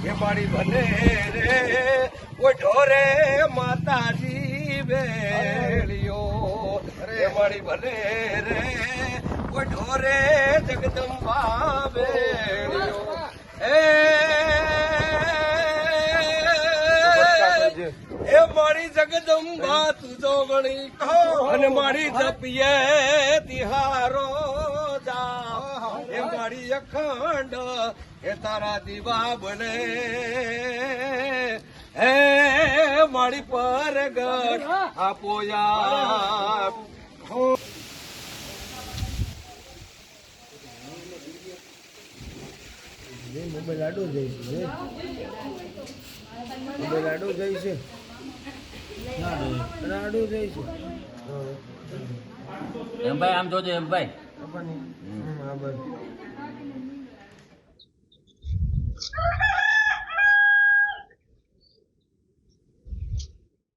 એ મારી બને રે ઓ ઢોરે માતાજી બેળિયો રે મારી બને રે ઓ ઢોરે જગદંબા બેળિયો એ એ મારી જગદંબા તું જો ગણી અને મારી જપિયે તિહારો. જા એ મારી અખંડ એ તારા દીવા બને. હે મારી પરગટ આપો યાર. મોબાઈલ આડો જાય છે મોબાઈલ આડો જાય છે. આડો જાય છે. એમ ભાઈ આમ જોજો એમ ભાઈ આપવાની નહીં.